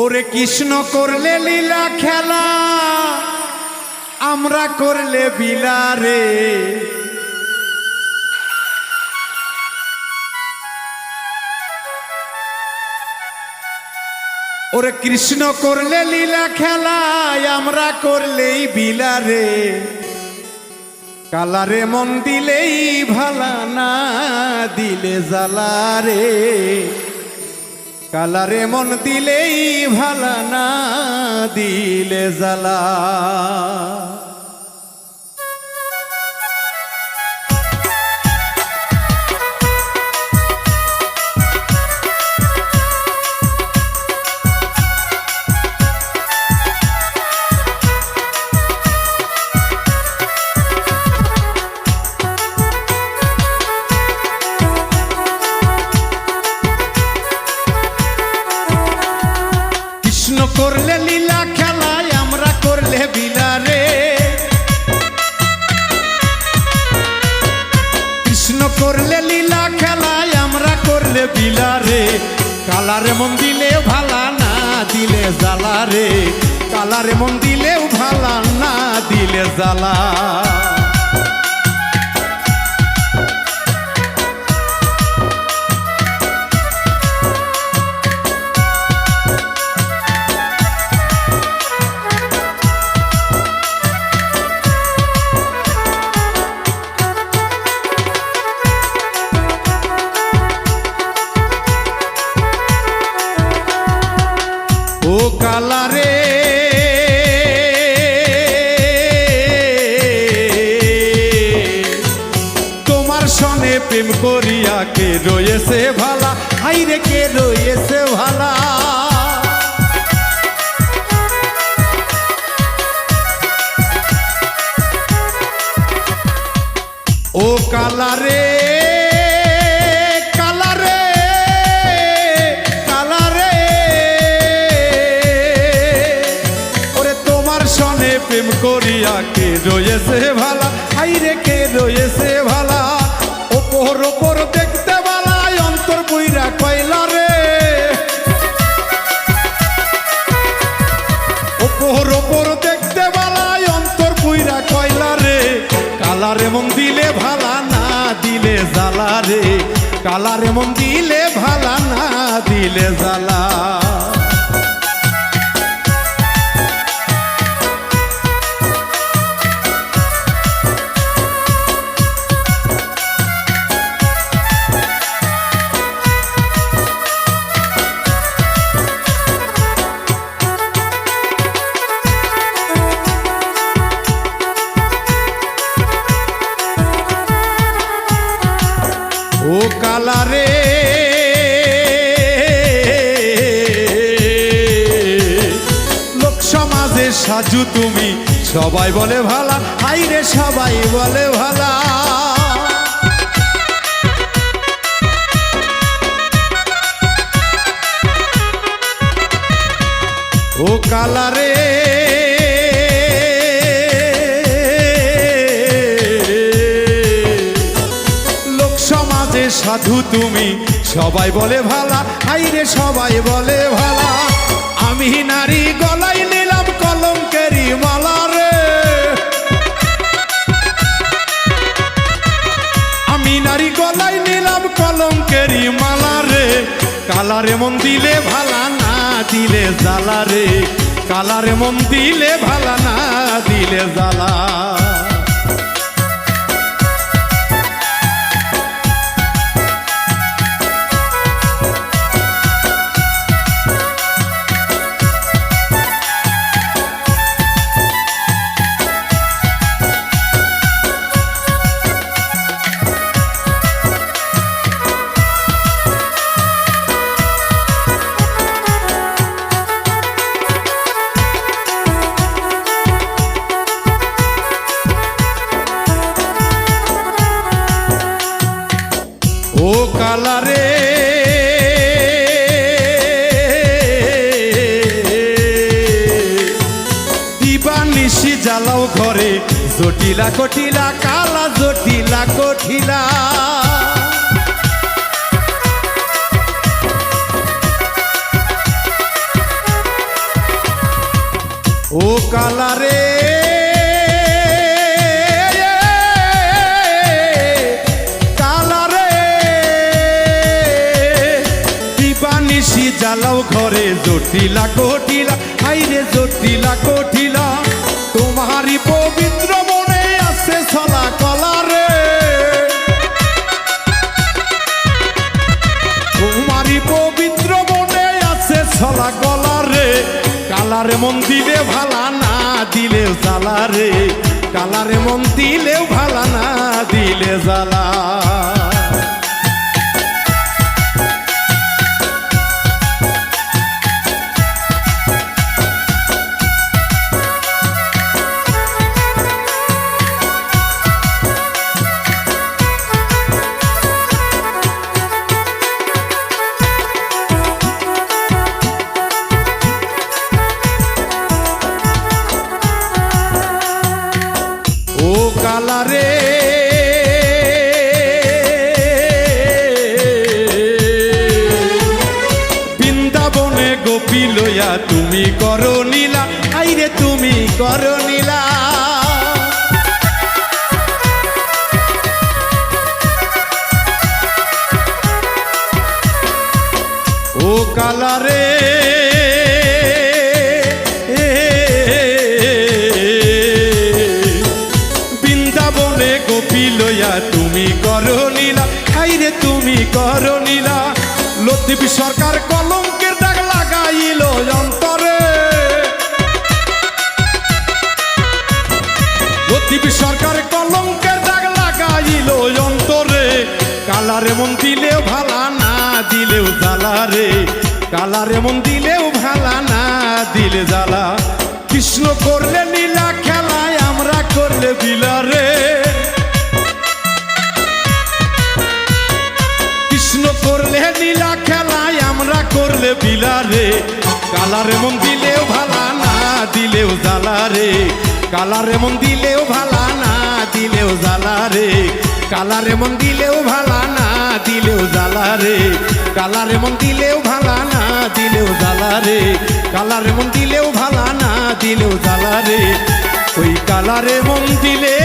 ওরে কৃষ্ণ করলে লীলা খেলা, আমরা করলে বিলারে। ওরে কৃষ্ণ করলে লীলা খেলায়, আমরা করলেই বিলারে। কালারে মন দিলেই ভালা না, দিলে জ্বালারে। কালারে মন দিলেই ভালা না দিলে জ্বালা। করলে লীলা খেলায়, আমরা করলে বিলারে। কৃষ্ণ করলে লীলা খেলায়, আমরা করলে বিলারে। কালারে মন দিলেও ভালা না দিলে জ্বালা রে কালারে মন দিলেও ভালা না দিলে জ্বালা। কালারে তোমার সনে প্রেম করিয়া কে রয়েছে ভালা? হাইরে কে রয়েছে ভালা? ও কালারে রয়েছে ভালা, হাইরে কে রয়েছে ভালা? ওপর ওপর দেখতে ভালা অন্তর বইরা কয়লা রে? ওপর ওপর দেখতে বালাই অন্তর পুইরা কয়লা রে? কালারে মন দিলে ভালা না দিলে জ্বালা রে। কালারে মন দিলে ভালা না দিলে জ্বালা। কালারে লোক সমাজে সাজু তুমি সবাই বলে ভালা হাইরে সবাই বলে ভালা। ও কালারে সাধু তুমি। সবাই বলে ভালা, হাইরে সবাই বলে ভালা। আমি নারী গলাই নিলাম কলঙ্কেরি মালা রে। আমি নারী গলাই নিলাম কলঙ্কেরি মালা রে। কালারে মন দিলে ভালা না দিলে জ্বালা রে। কালারে মন দিলে ভালা না দিলে জ্বালা। ও কালারে। নিশি জ্বালাও ঘরে জটিলা কটিলা কালা জটিলা কঠিলা। জ্বালাও ঘরে জটিলা কটিলা। হাইরে জটিলা কটিলা। তোমারই পবিত্র মনে আছে ছলা কলারে তোমারই পবিত্র মনে আছে ছলা গলারে কালারে মন দিলে ভালা না দিলে জ্বালা রে। কালারে মন দিলেও ভালা না দিলে জ্বালা। তুমি করো নীলা আইরে তুমি করো নীলা। ও কালারে বৃন্দাবনে গোপী লইয়া তুমি করো নীলা আইরে তুমি করো নীলা। লতিফ সরকার কলঙ্কের দাগ লাগাইল অন্তরে। লতিফ সরকার কলঙ্কের দাগ লাগাইল অন্তরে। কালারে মন দিলেও ভালা না দিলেও জ্বালা রে। কালারে মন দিলেও ভালা না দিলে জ্বালা। কৃষ্ণ করলে নীলা খেলায় আমরা করলে বিলারে। কৃষ্ণ করলে নীলা খেলায় আমরা করলে বিলারে কালারে মন দিলেও ভালা না দিলেও জ্বালা রে। কালারে মন দিলেও ভালা না দিলেও জ্বালা রে। কালারে মন দিলেও ভালা না দিলেও জ্বালা রে। কালারে মন দিলেও ভালা না দিলেও জ্বালা রে। কালারে মন দিলেও ভালা না দিলেও জ্বালা রে। ওই কালারে মন দিলে